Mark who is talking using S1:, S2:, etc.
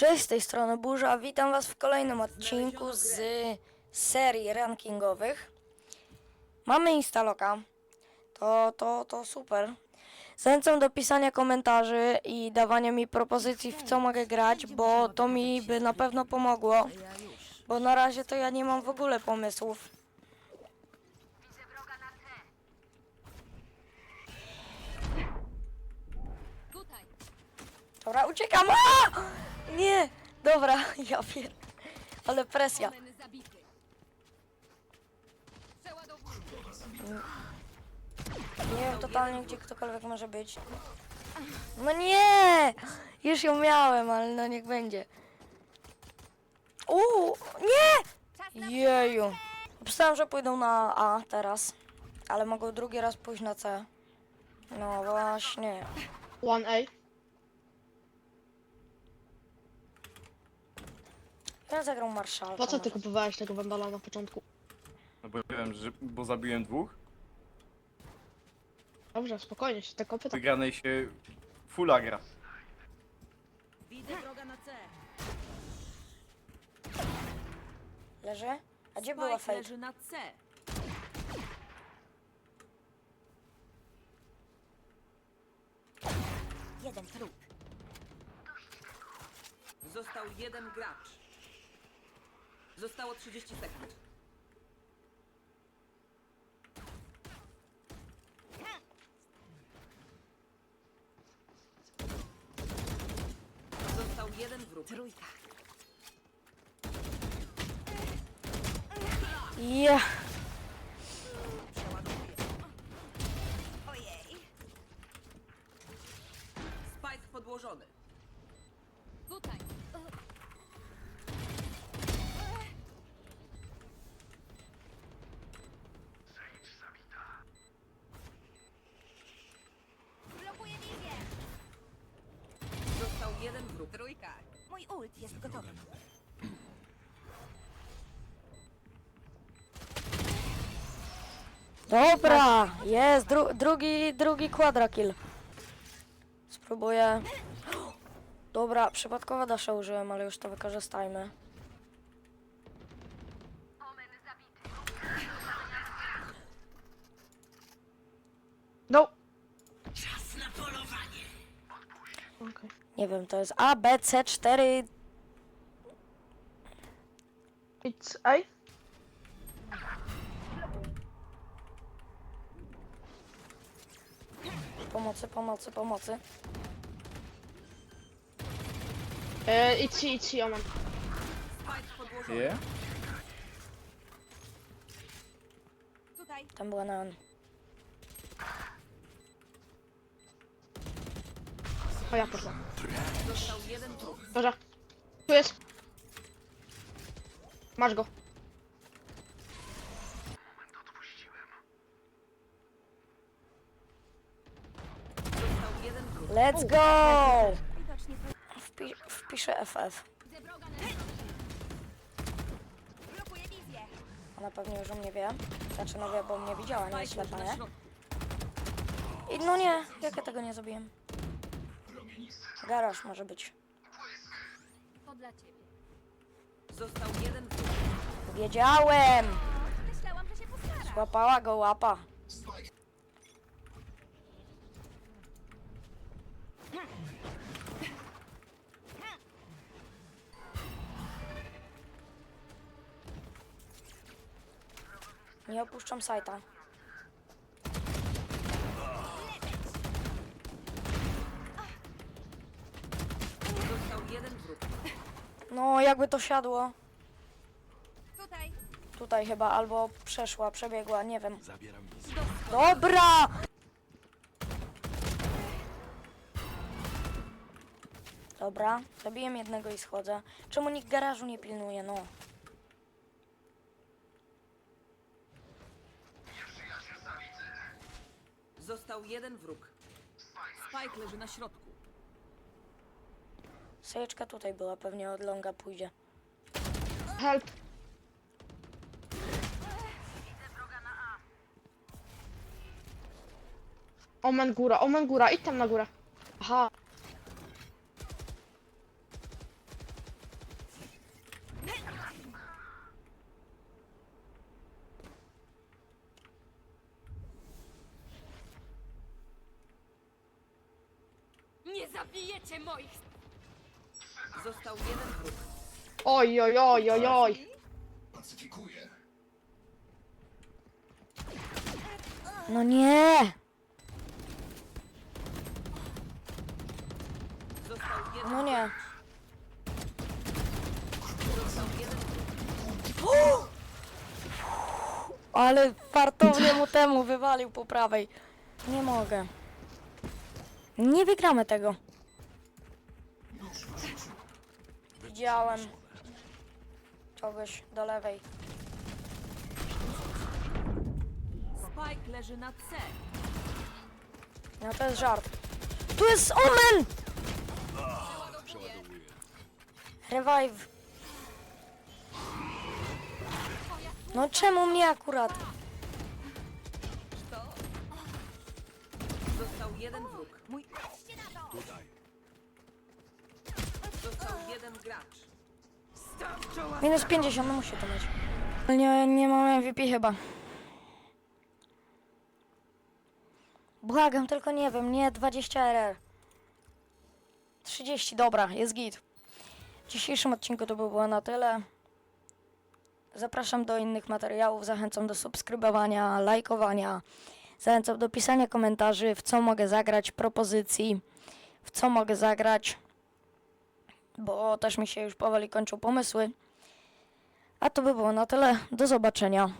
S1: Cześć, z tej strony Burza. Witam Was w kolejnym odcinku z serii rankingowych. Mamy Instaloka. To, to, to super. Zachęcam do pisania komentarzy i dawania mi propozycji, w co mogę grać, bo to mi by na pewno pomogło. Bo na razie to ja nie mam w ogóle pomysłów. Dobra, uciekam! Nie! Dobra, ja pier... Ale presja. Nie wiem totalnie, gdzie ktokolwiek może być. No nie! Już ją miałem, ale no niech będzie. Uuu, nie! Jeju. Myślałem, że pójdą na A teraz, ale mogą drugi raz pójść na C. No właśnie.
S2: 1A.
S1: Ja zagrał marszalka.
S2: Po co ty
S1: może.
S2: kupowałeś tego wandala na początku?
S3: No bo wiem, że, bo zabiłem dwóch.
S2: Dobrze, spokojnie, się te kopy tak...
S3: Wygranej się fulla gra.
S4: Widzę wroga na C.
S1: Leży? A gdzie była
S4: Spike
S1: fake?
S4: leży na C. Jeden trup. Został jeden gracz. Zostało 30 sekund. Został jeden wróg. Trójka.
S1: Ja.
S4: Przeładowuję. Ojej. Spike podłożony.
S5: Tutaj.
S4: Trójka.
S6: Mój ult jest gotowy.
S1: Dobra, jest, dru drugi, drugi quadrakill. Spróbuję. Dobra, przypadkowo dasza użyłem, ale już to wykorzystajmy.
S2: No! Czas na polowanie! Okej.
S1: Nie wiem, to jest A, B, C, 4.
S2: It's A?
S1: Pomocy, pomocy, pomocy.
S2: E, it's C, it's C, Oman.
S6: Tutaj.
S1: Tam była neon.
S2: O ja poszłam. Dobrze. Tu jest. Masz go.
S1: Let's go! Wpi wpiszę FF. Ona pewnie już o mnie wie. Znaczy no wie, bo mnie widziała, nie jest ślepa, nie? I no nie, jak ja tego nie zrobiłem? Garaż może być.
S5: To dla ciebie.
S4: Został jeden wróg.
S1: Wiedziałem!
S6: Myślałam, że się.
S1: Złapała go łapa. Nie opuszczam sajta.
S4: Został jeden wróg.
S1: No, jakby to siadło.
S6: Tutaj.
S1: Tutaj chyba, albo przeszła, przebiegła, nie wiem. Dobra! Dobra, zabiłem jednego i schodzę. Czemu nikt garażu nie pilnuje, no?
S4: Został jeden wróg. Spike leży na środku.
S1: Sejeczka tutaj była, pewnie od longa pójdzie.
S2: Help. Omen góra, omen góra, idź tam na górę. Aha.
S5: Nie zabijecie moich...
S4: Został jeden wróg.
S2: Oj, oj, oj, oj, oj.
S1: No nie!
S4: Został jeden,
S1: No nie.
S4: został jeden
S1: Ale fartownie mu temu wywalił po prawej. Nie mogę. Nie wygramy tego. Widziałem kogoś do lewej.
S4: Spike leży na C.
S1: No to jest żart. Tu jest Omen! Revive. No czemu mnie akurat?
S4: Został jeden wróg. Mój... Został
S1: Minus 50, no musi to mieć. Nie, nie mam MVP chyba. Błagam, tylko nie wiem, nie 20 RR. 30, dobra, jest git. W dzisiejszym odcinku to by było na tyle. Zapraszam do innych materiałów, zachęcam do subskrybowania, lajkowania. Zachęcam do pisania komentarzy, w co mogę zagrać, propozycji, w co mogę zagrać, bo też mi się już powoli kończą pomysły. A to by było na tyle. Do zobaczenia.